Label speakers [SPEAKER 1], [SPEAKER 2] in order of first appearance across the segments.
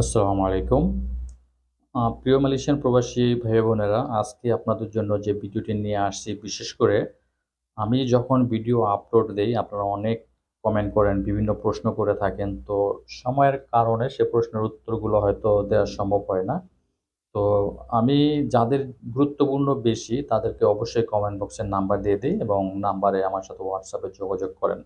[SPEAKER 1] আসসালামু আলাইকুম। প্রিয় মালয়েশিয়ান প্রবাসী ভাই বোনেরা আজকে আপনাদের জন্য যে ভিডিওটি নিয়ে আসছি, বিশেষ করে আমি যখন ভিডিও আপলোড দেই, আপনারা অনেক কমেন্ট করেন, বিভিন্ন প্রশ্ন করে থাকেন। তো সময়ের কারণে সে প্রশ্নের উত্তরগুলো হয়তো দেওয়া সম্ভব হয় না। তো আমি যাদের গুরুত্বপূর্ণ বেশি, তাদেরকে অবশ্যই কমেন্ট বক্সের নাম্বার দিয়ে দিই এবং নাম্বারে আমার সাথে হোয়াটসঅ্যাপে যোগাযোগ করেন।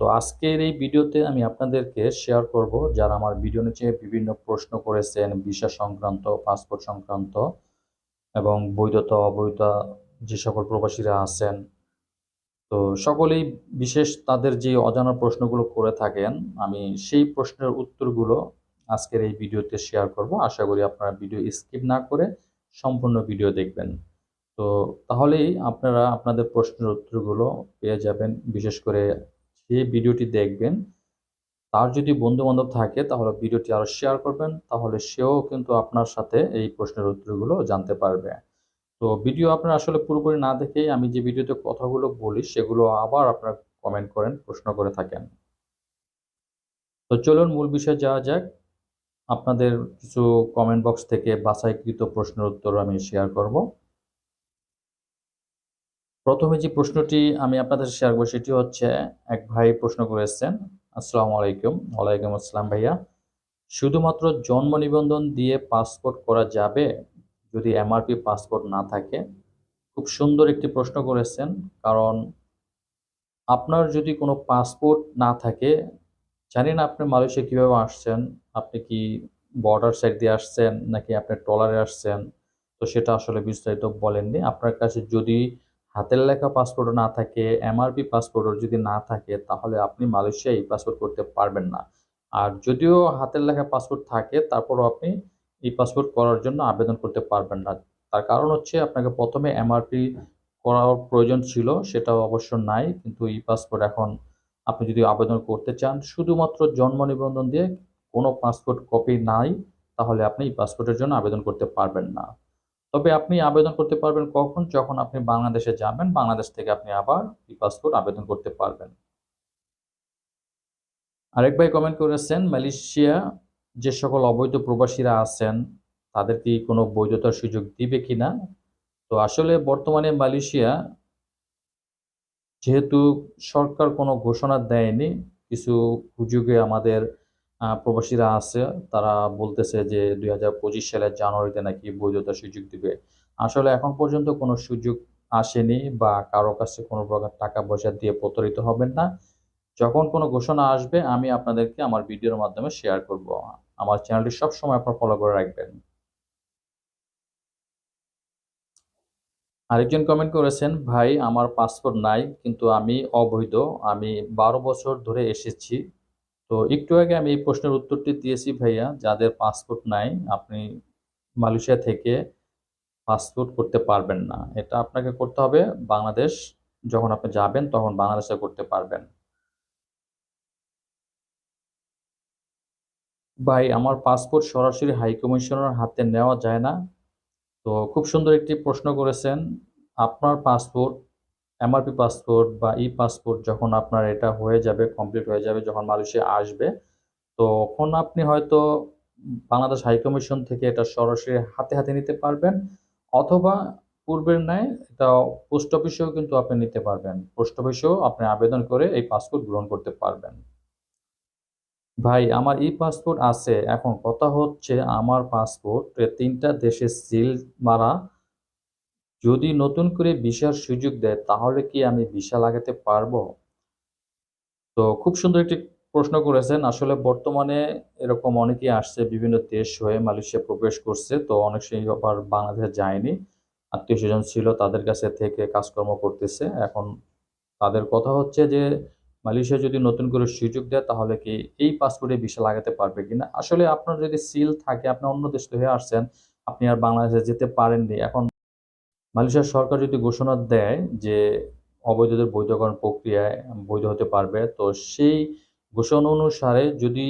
[SPEAKER 1] তো আজকের এই ভিডিওতে আমি আপনাদেরকে শেয়ার করব যারা আমার ভিডিও নিচে বিভিন্ন প্রশ্ন করেছেন ভিসা সংক্রান্ত পাসপোর্ট সংক্রান্ত এবং বৈধতা, অবৈধতা যে সকল প্রবাসীরা আছেন। তো সকলেই বিশেষ তাদের যে অজানা প্রশ্নগুলো করে থাকেন, আমি সেই প্রশ্নের উত্তরগুলো আজকের এই ভিডিওতে শেয়ার করব। আশা করি আপনারা ভিডিও স্কিপ না করে সম্পূর্ণ ভিডিও দেখবেন। তো তাহলেই আপনারা আপনাদের প্রশ্নের উত্তরগুলো পেয়ে যাবেন। বিশেষ করে যে ভিডিওটি দেখবেন, তার যদি বন্ধু বান্ধব থাকে, তাহলে ভিডিওটি আরও শেয়ার করবেন, তাহলে সেও কিন্তু আপনার সাথে এই প্রশ্নের উত্তরগুলো জানতে পারবে। তো ভিডিও আপনার আসলে পুরোপুরি না দেখেই আমি যে ভিডিওতে কথাগুলো বলি, সেগুলো আবার আপনার কমেন্ট করেন, প্রশ্ন করে থাকেন। তো চলুন মূল বিষয়ে যাওয়া যাক। আপনাদের কিছু কমেন্ট বক্স থেকে বাছাইকৃত প্রশ্নের উত্তর আমি শেয়ার করব। প্রথমে যে প্রশ্নটি আমি আপনাদের শেয়ার করব, সেটি হচ্ছে, এক ভাই প্রশ্ন করেছেন, আসসালামু আলাইকুম। ওয়ালাইকুম আসসালাম, ভাইয়া। শুধুমাত্র জন্ম নিবন্ধন দিয়ে পাসপোর্ট করা যাবে যদি এমআরপি পাসপোর্ট না থাকে? খুব সুন্দর একটি প্রশ্ন করেছেন, কারণ আপনার যদি কোনো পাসপোর্ট না থাকে জানি না আপনি মালয়েশিয়া কীভাবে আসছেন? আপনি কি বর্ডার সাইড দিয়ে আসছেন নাকি আপনি ট্রলারে আসছেন? তো সেটা আসলে বিস্তারিত বলেননি। আপনার কাছে যদি হাতের লেখা পাসপোর্টও না থাকে এমআরপি পাসপোর্টও যদি না থাকে, তাহলে আপনি মালয়েশিয়া এই পাসপোর্ট করতে পারবেন না। আর যদিও হাতের লেখা পাসপোর্ট থাকে, তারপরও আপনি ই পাসপোর্ট করার জন্য আবেদন করতে পারবেন না। তার কারণ হচ্ছে আপনাকে প্রথমে এমআরপি করার প্রয়োজন ছিল, সেটাও অবশ্য নাই, কিন্তু ই পাসপোর্ট এখন আপনি যদি আবেদন করতে চান, শুধুমাত্র জন্ম নিবন্ধন দিয়ে কোনো পাসপোর্ট কপি নাই, তাহলে আপনি এই পাসপোর্টের জন্য আবেদন করতে পারবেন না। তবে আপনি আবেদন করতে পারবেন কখন? যখন আপনি বাংলাদেশে যাবেন, বাংলাদেশ থেকে আপনি আবার ই পাসপোর্ট আবেদন করতে পারবেন। আরেক ভাই কমেন্ট করেছেন, মালয়েশিয়া যে সকল অবৈধ প্রবাসীরা আছেন, তাদের কি কোনো বৈধতার সুযোগ দিবে কিনা? তো আসলে বর্তমানে মালয়েশিয়া যেহেতু সরকার কোনো ঘোষণা দেয়নি, কিছু হুজুগে আমাদের প্রবাসীরা আছে, তারা বলতেছে যে দুই হাজার পঁচিশ সালের জানুয়ারিতে নাকি বৈধতার সুযোগ দিবে। আসলে এখন পর্যন্ত কোনো সুযোগ আসেনি বা কারও কাছে কোনো প্রকার টাকা পয়সা দিয়ে প্রতারিত হবেন না। যখন কোনো ঘোষণা আসবে, আমি আপনাদেরকে আমার ভিডিওর মাধ্যমে শেয়ার করব। আমার চ্যানেলটি সবসময় আপনার ফলো করে রাখবেন। আরেকজন কমেন্ট করেছেন, ভাই, আমার পাসপোর্ট নাই, কিন্তু আমি অবৈধ। আমি বারো বছর ধরে এসেছি। তো একটু আগে আমি এই প্রশ্নের উত্তরটি দিয়েছি ভাইয়া, যাদের পাসপোর্ট নাই, আপনি মালয়েশিয়া থেকে পাসপোর্ট করতে পারবেন না। এটা আপনাকে করতে হবে বাংলাদেশ, যখন আপনি যাবেন তখন বাংলাদেশে করতে পারবেন। ভাই, আমার পাসপোর্ট সরাসরি হাই কমিশনার হাতে নেওয়া যায় না। তো খুব সুন্দর একটি প্রশ্ন করেছেন, আপনার পাসপোর্ট এমআরপি পাসপোর্ট বা ই পাসপোর্ট যখন আপনার এটা হয়ে যাবে কমপ্লিট হয়ে যাবে, যখন মালয়েশিয়া আসবে, তখন আপনি হয়তো বাংলাদেশ হাই কমিশন থেকে এটা সরাসরি হাতে হাতে নিতে পারবেন, অথবা পূর্বের ন্যায় এটা পোস্ট অফিসেও কিন্তু আপনি নিতে পারবেন। পোস্ট অফিসেও আপনি আবেদন করে এই পাসপোর্ট গ্রহণ করতে পারবেন। ভাই, আমার ই পাসপোর্ট আছে। এখন কথা হচ্ছে, আমার পাসপোর্ট তিনটা দেশে সিল মারা যদি নতুন করে ভিসার সুযোগ দেয়, তাহলে কি আমি ভিসা লাগাতে পারব? তো খুব সুন্দর একটি প্রশ্ন করেছেন। আসলে বর্তমানে এরকম অনেকেই আসছে, বিভিন্ন দেশ হয়ে মালয়েশিয়া প্রবেশ করছে, তো অনেক সেই আবার বাংলাদেশে যায়নি। আত্মীয় স্বজন ছিল, তাদের কাছে থেকে কাজকর্ম করতেছে। এখন তাদের কথা হচ্ছে যে, মালয়েশিয়া যদি নতুন করে সুযোগ দেয়, তাহলে কি এই পাসপোর্টে ভিসা লাগাতে পারবে কিনা? আসলে আপনার যদি সিল থাকে, আপনি অন্য দেশ হয়ে আসছেন, আপনি আর বাংলাদেশে যেতে পারেননি। এখন মালয়েশিয়ার সরকার যদি ঘোষণা দেয় যে অবৈধদের বৈধকরণ প্রক্রিয়ায় বৈধ হতে পারবে, তো সেই ঘোষণা অনুসারে যদি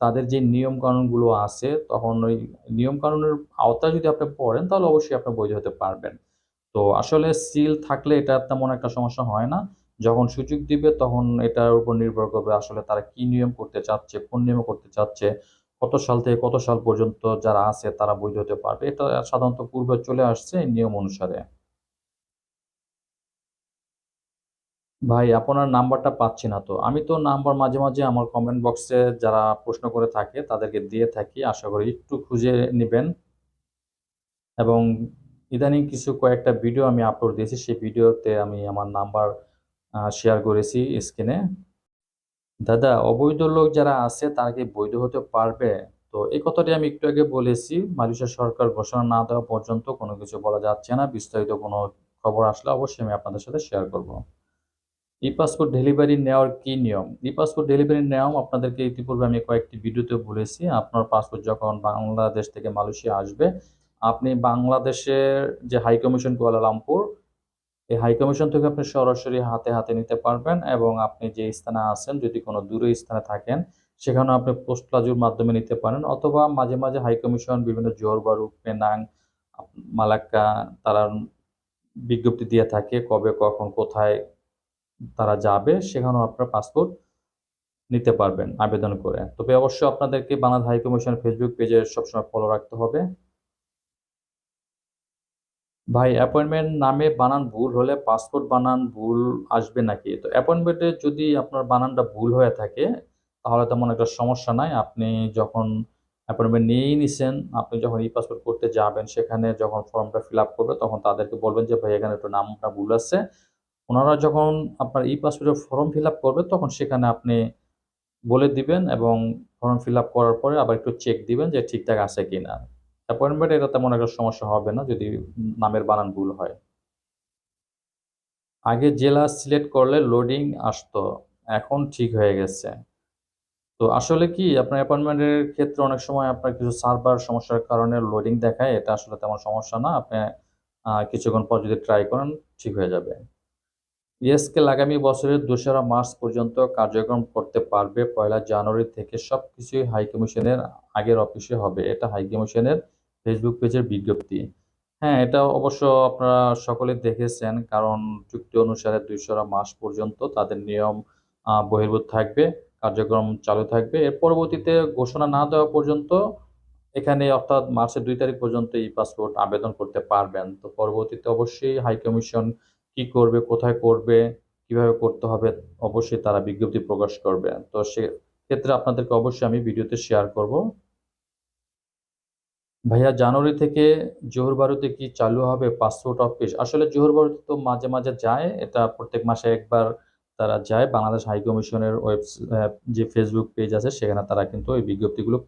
[SPEAKER 1] তাদের যে নিয়ম কানুনগুলো আছে, তখন ওই নিয়ম কানুনের আওতায় যদি আপনি পড়েন, তাহলে অবশ্যই আপনি বৈধ হতে পারবেন। তো আসলে সিল থাকলে এটা তেমন একটা সমস্যা হয় না। যখন সুযোগ দিবে, তখন এটার উপর নির্ভর করবে আসলে তারা কি নিয়ম করতে চাচ্ছে, কোন নিয়ম করতে চাচ্ছে। কত সাল থেকে কত সাল পর্যন্ত যারা আছে তারা বৈধ হতে পারবে, এটা সাধারণত পূর্বে চলে আসছে নিয়ম অনুসারে। ভাই, আপনার নাম্বারটা পাচ্ছি না তো। আমি তো নাম্বার মাঝে মাঝে আমার কমেন্ট বক্সে যারা প্রশ্ন করে থাকে তাদেরকে দিয়ে থাকি, আশা করি একটু খুঁজে নেবেন। এবং ইদানিং কিছু কয়েকটা ভিডিও আমি আপলোড দিয়েছি, সেই ভিডিওতে আমি আমার নাম্বার শেয়ার করেছি স্ক্রিনে দাদা, অবৈধ লোক যারা আছে তারা কি বৈধ হতে পারবে? তো এই কথাটি আমি একটু আগে বলেছি। মালয়েশিয়া সরকার ঘোষণা না দেওয়া পর্যন্ত কোনো কিছু বলা যাচ্ছে না। বিস্তারিত কোনো খবর আসলে অবশ্যই আমি আপনাদের সাথে শেয়ার করব। ই পাসপোর্ট ডেলিভারি নেওয়ার কি নিয়ম? ই পাসপোর্ট ডেলিভারি নিয়ম আপনাদেরকে ইতিপূর্বে আমি কয়েকটি ভিডিওতে বলেছি। আপনার পাসপোর্ট যখন বাংলাদেশ থেকে মালয়েশিয়া আসবে, আপনি বাংলাদেশের যে হাই কমিশন কুয়ালালামপুর এই হাই কমিশন থেকে আপনি সরাসরি হাতে হাতে নিতে পারবেন এবং আপনি যে স্থানে আছেন, যদি কোনো দূরে স্থানে থাকেন, সেখানেও আপনি পোস্ট প্লাজুর মাধ্যমে নিতে পারেন অথবা মাঝে মাঝে হাই কমিশন, বিভিন্ন জোরবারু পেনাং, মালাক্কা, তারা বিজ্ঞপ্তি দিয়ে থাকে কবে, কখন, কোথায় তারা যাবে, সেখানেও আপনার পাসপোর্ট নিতে পারবেন আবেদন করে। তবে অবশ্যই আপনাদেরকে বাংলাদেশ হাই কমিশন ফেসবুক পেজে সবসময় ফলো রাখতে হবে। ভাই অ্যাপয়েন্টমেন্ট নামে বানান ভুল হলে পাসপোর্ট বানান ভুল আসবে নাকি? তো অ্যাপয়েন্টমেন্টে যদি আপনার বানানটা ভুল হয়ে থাকে, তাহলে তেমন একটা সমস্যা নাই। আপনি যখন অ্যাপয়েন্টমেন্ট নিয়েই নিছেন, আপনি যখন ই পাসপোর্ট করতে যাবেন, সেখানে যখন ফর্মটা ফিল আপ করবে, তখন তাদেরকে বলবেন যে, ভাই, এখানে একটু নামটা ভুল আছে। ওনারা যখন আপনার ই পাসপোর্টের ফর্ম ফিল আপ করবে, তখন সেখানে আপনি বলে দিবেন এবং ফর্ম ফিল আপ করার পরে আবার একটু চেক দিবেন যে ঠিকঠাক আছে কি না অ্যাপয়েন্টমেন্ট এটা তেমন একটা সমস্যা হবে না যদি নামের বানান ভুল হয়। আগে জেলা সিলেক্ট করলে লোডিং আসতো, এখন ঠিক হয়ে গেছে। তো আসলে কি, আপনার অ্যাপয়েন্টমেন্টের ক্ষেত্রে অনেক সময় আপনার কিছু সার্ভার সমস্যার কারণে লোডিং দেখায়, এটা আসলে তেমন সমস্যা না। আপনি কিছুক্ষণ পর যদি ট্রাই করেন, ঠিক হয়ে যাবে। ইএসকেল আগামী বছরের দোসরা মার্চ পর্যন্ত কার্যক্রম করতে পারবে। পয়লা জানুয়ারি থেকে সব কিছুই হাই কমিশনের আগের অফিসে হবে। এটা হাই কমিশনের ফেসবুক পেজের বিজ্ঞপ্তি। হ্যাঁ এটা অবশ্য আপনারা সকলে দেখেছেন, কারণ চুক্তি অনুসারে দুইশোরা মাস পর্যন্ত তাদের নিয়ম বহির্ভূত থাকবে, কার্যক্রম চালু থাকবে। এর পরবর্তীতে ঘোষণা না দেওয়া পর্যন্ত এখানে অর্থাৎ মার্চের দুই তারিখ পর্যন্ত এই পাসপোর্ট আবেদন করতে পারবেন। তো পরবর্তীতে অবশ্যই হাই কমিশন কি করবে, কোথায় করবে, কীভাবে করতে হবে, অবশ্যই তারা বিজ্ঞপ্তি প্রকাশ করবে। তো সে ক্ষেত্রে আপনাদেরকে অবশ্যই আমি ভিডিওতে শেয়ার করব। ভাইয়া, জানুয়ারি থেকে জোহর বারুতে কি চালু হবে পাসপোর্ট অফিস আসলে জোহর বারুতে তো মাঝে মাঝে যায়, এটা প্রত্যেক মাসে একবার তারা যায়। বাংলাদেশ হাই কমিশনের ওয়েব যে ফেসবুক পেজ আছে, সেখানে তারা কিন্তু ওই বিজ্ঞপ্তিগুলো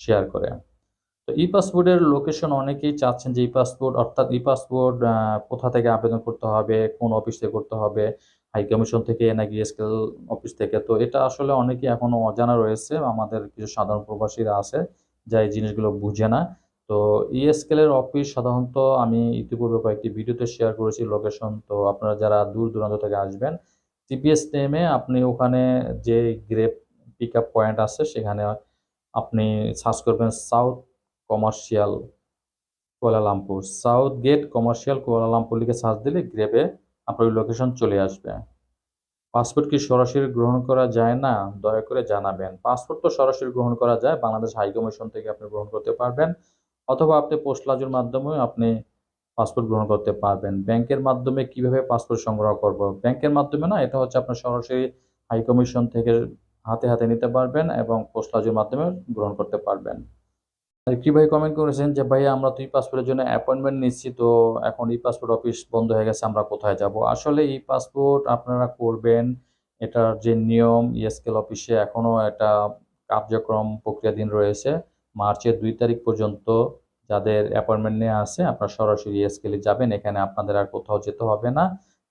[SPEAKER 1] শেয়ার করে। তো ই পাসপোর্টের লোকেশন অনেকেই চাচ্ছেন যে ই পাসপোর্ট অর্থাৎ ই পাসপোর্ট কোথা থেকে আবেদন করতে হবে, কোন অফিস থেকে করতে হবে হাই কমিশন থেকে নাকি স্কেল অফিস থেকে? তো এটা আসলে অনেকেই এখনও অজানা রয়েছে। আমাদের কিছু সাধারণ প্রবাসীরা আছে। যা এই জিনিসগুলো বুঝে না। তো ইএসকেলের অফিস সাধারণত আমি ইতিপূর্বে কয়েকটি ভিডিওতে শেয়ার করেছি লোকেশন তো আপনারা যারা দূর দূরান্ত থেকে আসবেন টিপিএস নেমে আপনি ওখানে যে গ্রেপ পিক আপ পয়েন্ট আছে, সেখানে আপনি সার্চ করবেন south commercial Kuala Lumpur south gate commercial Kuala Lumpur লিখে সার্চ দিলে গ্রেপে আপনার ওই লোকেশন চলে আসবে। পাসপোর্ট কি সরাসরি গ্রহণ করা যায় না? দয়া করে জানাবেন। পাসপোর্ট তো সরাসরি গ্রহণ করা যায়, বাংলাদেশ হাই কমিশন থেকে আপনি গ্রহণ করতে পারবেন, অথবা আপনি পোস্ট লাজুর মাধ্যমে আপনি পাসপোর্ট গ্রহণ করতে পারবেন। ব্যাংকের মাধ্যমে কীভাবে পাসপোর্ট সংগ্রহ করব? ব্যাংকের মাধ্যমে না, এটা হচ্ছে আপনার সরাসরি হাই কমিশন থেকে হাতে হাতে নিতে পারবেন এবং পোস্ট লাজুর মাধ্যমে গ্রহণ করতে পারবেন। একটি ভাই কমেন্ট করেছেন যে ভাই আমরা তো ই পাসপোর্টের জন্য অ্যাপয়েন্টমেন্ট নিচ্ছি, তো এখন ই পাসপোর্ট অফিস বন্ধ হয়ে গেছে, আমরা কোথায় যাব? আসলে ই পাসপোর্ট আপনারা করবেন, এটার যে নিয়ম ইএসকেল অফিসে এখনও একটা কার্যক্রম প্রক্রিয়াধীন রয়েছে। মার্চের দুই তারিখ পর্যন্ত যাদের অ্যাপয়েন্টমেন্ট নিয়ে আছে, আপনারা সরাসরি ইএসকেলে যাবেন, এখানে আপনাদের আর কোথাও যেতে হবে না।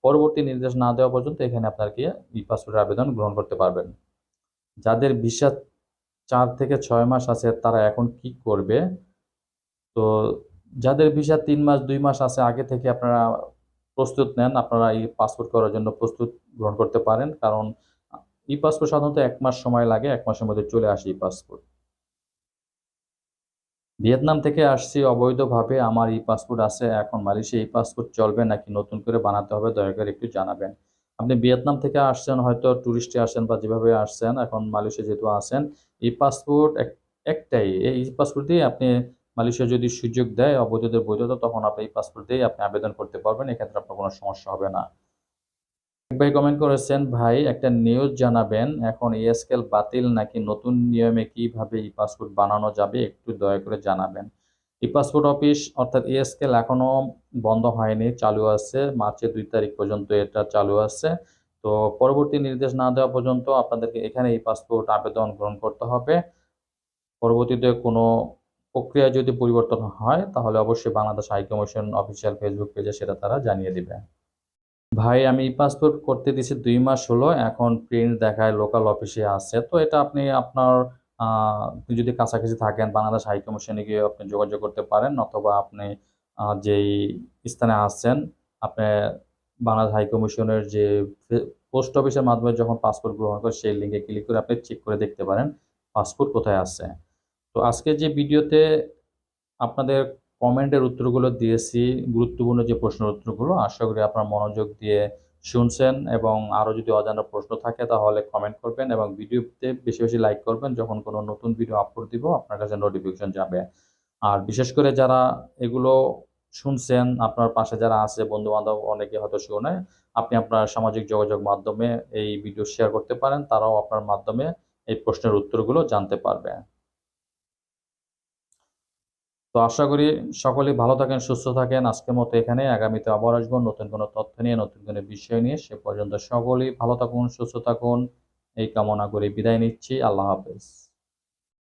[SPEAKER 1] পরবর্তী নির্দেশ না দেওয়া পর্যন্ত এখানে আপনার কি ই পাসপোর্টের আবেদন গ্রহণ করতে পারবেন। যাদের ভিসা চার থেকে ছয় মাস আছে তারা এখন কি করবে? তো যাদের ভিসা তিন মাস, দুই মাস আছে, আগে থেকে আপনারা প্রস্তুত নেন, আপনারা এই পাসপোর্ট করার জন্য প্রস্তুত গ্রহণ করতে পারেন, কারণ ই পাসপোর্ট সাধারণত এক মাস সময় লাগে, এক মাসের মধ্যে চলে আসে ই পাসপোর্ট। ভিয়েতনাম থেকে আসছি অবৈধভাবে, আমার ই পাসপোর্ট আছে, এখন মালয়েশিয়া এই পাসপোর্ট চলবে নাকি নতুন করে বানাতে হবে, দয়া করে একটু জানাবেন। আপনি ভিয়েতনাম থেকে আসছেন, হয়তো ট্যুরিস্টে আসছেন বা যেভাবে আসছেন, এখন মালয়েশিয়া যেহেতু আসেন এই পাসপোর্ট একটাই, এই পাসপোর্ট দিয়ে আপনি মালয়েশিয়া যদি সুযোগ দেয়, অবৈধদের বৈধতা, তখন আপনি এই পাসপোর্ট দিয়ে আপনি আবেদন করতে পারবেন, এক্ষেত্রে আপনার কোনো সমস্যা হবে না। এক ভাই কমেন্ট করেছেন, ভাই, একটা নিউজ জানাবেন, এখন ইএসকেল বাতিল নাকি? নতুন নিয়মে কীভাবে ই পাসপোর্ট বানানো যাবে? একটু দয়া করে জানাবেন। ই পাসপোর্ট অফিস অর্থাৎ ইএসকেল এখনও বন্ধ হয়নি, চালু আছে। মার্চের দুই তারিখ পর্যন্ত এটা চালু আছে। তো পরবর্তী নির্দেশ না দেওয়া পর্যন্ত আপনাদেরকে এখানে এই পাসপোর্ট আবেদন গ্রহণ করতে হবে। পরবর্তীতে কোনো প্রক্রিয়া যদি পরিবর্তন হয়, তাহলে অবশ্যই Bangladesh high commission official Facebook পেজে সেটা তারা জানিয়ে দেবে। ভাই, আমি ই পাসপোর্ট করতে দিছি দুই মাস হলো, এখন প্রিন্ট দেখায় লোকাল অফিসে আছে। তো এটা আপনি আপনার আপনি যদি কাছাকাছি থাকেন, বাংলাদেশ হাই কমিশনে গিয়ে আপনি যোগাযোগ করতে পারেন, অথবা আপনি যেই স্থানে আসছেন আপনি বাংলাদেশ হাই কমিশনের যে পোস্ট অফিসের মাধ্যমে যখন পাসপোর্ট গ্রহণ করে সেই লিঙ্কে ক্লিক করে আপনি চেক করে দেখতে পারেন পাসপোর্ট কোথায় আছে। তো আজকে যে ভিডিওতে আপনাদের কমেন্টের উত্তরগুলো দিয়েছি, গুরুত্বপূর্ণ যে প্রশ্নের উত্তরগুলো, আশা করি আপনার মনোযোগ দিয়ে শুনছেন এবং আরও যদি অজানা প্রশ্ন থাকে, তাহলে কমেন্ট করবেন এবং ভিডিওতে বেশি বেশি লাইক করবেন। যখন কোনো নতুন ভিডিও আপলোড দিব, আপনার কাছে নোটিফিকেশন যাবে। আর বিশেষ করে যারা এগুলো শুনছেন, আপনার পাশে যারা আছে বন্ধু বান্ধব অনেকে হয়তো শুনে, আপনি আপনার সামাজিক যোগাযোগ মাধ্যমে এই ভিডিও শেয়ার করতে পারেন, তারাও আপনার মাধ্যমে এই প্রশ্নের উত্তরগুলো জানতে পারবে। তো আশা করি সকলেই ভালো থাকেন, সুস্থ থাকেন। আজকের মতো এখানে। আগামীতে আবার আসব নতুন কোনো তথ্য নিয়ে, নতুন কোনো বিষয় নিয়ে। সে পর্যন্ত সকলেই ভালো থাকুন, সুস্থ থাকুন। এই কামনা করে বিদায় নিচ্ছি। আল্লাহ হাফেজ।